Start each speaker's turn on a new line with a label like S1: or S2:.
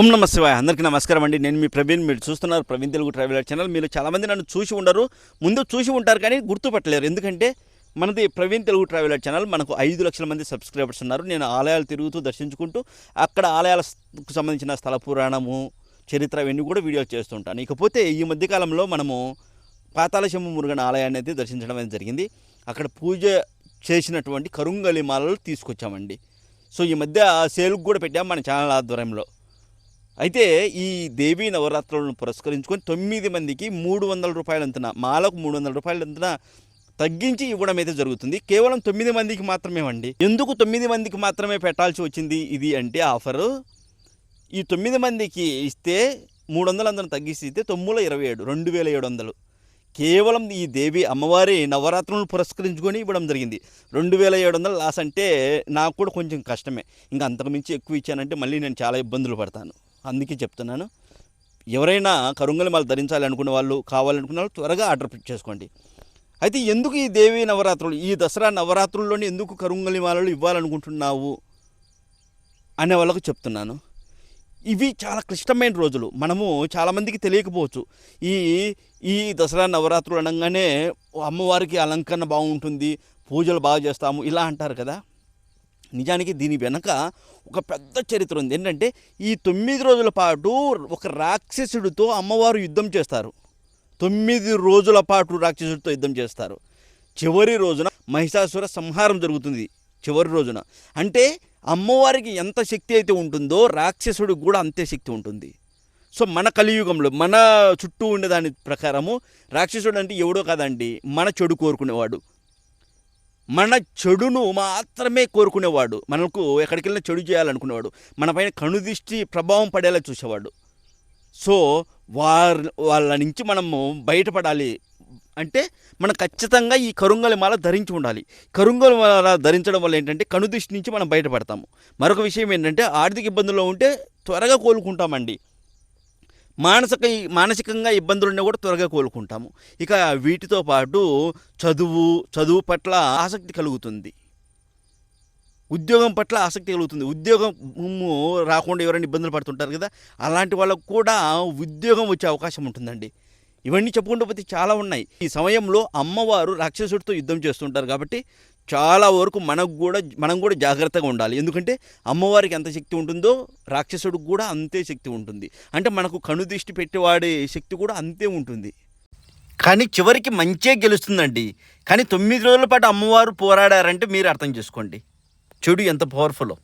S1: ఓం నమ శివాయ. అందరికీ నమస్కారం అండి. నేను మీ ప్రవీణ్. మీరు చూస్తున్నారు ప్రవీణ్ తెలుగు ట్రావెలర్ ఛానల్. మీరు చాలామంది నన్ను చూసి ఉండరు. ముందు చూసి ఉంటారు కానీ గుర్తుపట్టలేరు. ఎందుకంటే మనది ప్రవీణ్ తెలుగు ట్రావెలర్ ఛానల్. మనకు ఐదు లక్షల మంది సబ్స్క్రైబర్స్ ఉన్నారు. నేను ఆలయాలు తిరుగుతూ దర్శించుకుంటూ అక్కడ ఆలయాలకు సంబంధించిన స్థల పురాణము చరిత్ర ఇవన్నీ కూడా వీడియోలు చేస్తుంటాను ఇకపోతే ఈ మధ్యకాలంలో మనము పాతాళశంభు మురుగన్ ఆలయాన్ని అయితే దర్శించడం అనేది జరిగింది. అక్కడ పూజ చేసినటువంటి కరుంగలి మాలలు తీసుకొచ్చామండి. సో ఈ మధ్య సేల్కి కూడా పెట్టాం మన ఛానల్ ఆధ్వర్యంలో. అయితే ఈ దేవీ నవరాత్రులను పురస్కరించుకొని తొమ్మిది మందికి మూడు వందల రూపాయలంతున మాలకు మూడు వందల రూపాయలంతున తగ్గించి ఇవ్వడం అయితే జరుగుతుంది. కేవలం తొమ్మిది మందికి మాత్రమే అండి. ఎందుకు తొమ్మిది మందికి మాత్రమే పెట్టాల్సి వచ్చింది ఇది అంటే ఆఫరు? ఈ తొమ్మిది మందికి ఇస్తే మూడు వందలు అందరం తగ్గిస్తే ఇస్తే తొమ్మిది ఇరవై ఏడు రెండు వేల ఏడు వందలు. కేవలం ఈ దేవి అమ్మవారి నవరాత్రులను పురస్కరించుకొని ఇవ్వడం జరిగింది. రెండు వేల ఏడు వందలు లాస్ అంటే నాకు కూడా కొంచెం కష్టమే. ఇంకా అంతకుమించి ఎక్కువ ఇచ్చానంటే మళ్ళీ నేను చాలా ఇబ్బందులు పడతాను. అందుకే చెప్తున్నాను. ఎవరైనా కరుంగలి మాల ధరించాలి అనుకున్న వాళ్ళు కావాలనుకున్న వాళ్ళు త్వరగా ఆర్డర్ చేసుకోండి. అయితే ఎందుకు ఈ దేవి నవరాత్రులు ఈ దసరా నవరాత్రుల్లోనే ఎందుకు కరుంగలి మాలలు ఇవ్వాలనుకుంటున్నావు అనే వాళ్ళకు చెప్తున్నాను. ఇవి చాలా క్లిష్టమైన రోజులు. మనము చాలామందికి తెలియకపోవచ్చు. ఈ ఈ దసరా నవరాత్రులు అనగానే అమ్మవారికి అలంకరణ బాగుంటుంది పూజలు బాగా చేస్తాము ఇలా అంటారు కదా. నిజానికి దీని వెనక ఒక పెద్ద చరిత్ర ఉంది. ఏంటంటే ఈ తొమ్మిది రోజుల పాటు ఒక రాక్షసుడితో అమ్మవారు యుద్ధం చేస్తారు. తొమ్మిది రోజుల పాటు రాక్షసుడితో యుద్ధం చేస్తారు. చివరి రోజున మహిషాసుర సంహారం జరుగుతుంది. చివరి రోజున. అంటే అమ్మవారికి ఎంత శక్తి అయితే ఉంటుందో రాక్షసుడికి కూడా అంతే శక్తి ఉంటుంది. సో మన కలియుగంలో మన చుట్టూ ఉండేదాని ప్రకారము రాక్షసుడు అంటే ఎవడో కాదండి మన చెడు కోరుకునేవాడు. మన చెడును మాత్రమే కోరుకునేవాడు. మనకు ఎక్కడికి వెళ్ళినా చెడు చేయాలనుకునేవాడు. మనపైన కనుదిష్టి ప్రభావం పడేలా చూసేవాడు. సో వారి వాళ్ళ నుంచి మనము బయటపడాలి అంటే మనం ఖచ్చితంగా ఈ కరుంగలి మాల ధరించి ఉండాలి. కరుంగలి మాల ధరించడం వల్ల ఏంటంటే కనుదిష్టి నుంచి మనం బయటపడతాము. మరొక విషయం ఏంటంటే ఆర్థిక ఇబ్బందుల్లో ఉంటే త్వరగా కోలుకుంటామండి. మానసిక మానసికంగా ఇబ్బందులున్నా కూడా త్వరగా కోలుకుంటాము. ఇక వీటితో పాటు చదువు చదువు పట్ల ఆసక్తి కలుగుతుంది. ఉద్యోగం పట్ల ఆసక్తి కలుగుతుంది. ఉద్యోగం రాకుండా ఎవరైనా ఇబ్బందులు పడుతుంటారు కదా అలాంటి వాళ్ళకు కూడా ఉద్యోగం వచ్చే అవకాశం ఉంటుందండి. ఇవన్నీ చెప్పుకుంటూ పోతే చాలా ఉన్నాయి. ఈ సమయంలో అమ్మవారు రాక్షసుడితో యుద్ధం చేస్తుంటారు కాబట్టి చాలా వరకు మనకు కూడా మనం కూడా జాగ్రత్తగా ఉండాలి. ఎందుకంటే అమ్మవారికి ఎంత శక్తి ఉంటుందో రాక్షసుడికి కూడా అంతే శక్తి ఉంటుంది. అంటే మనకు కనుదిష్టి పెట్టేవాడే శక్తి కూడా అంతే ఉంటుంది. కానీ చివరికి మంచే గెలుస్తుందండి. కానీ తొమ్మిది రోజుల పాటు అమ్మవారు పోరాడారంటే మీరు అర్థం చేసుకోండి. చెడు ఎంత పవర్ఫుల్లో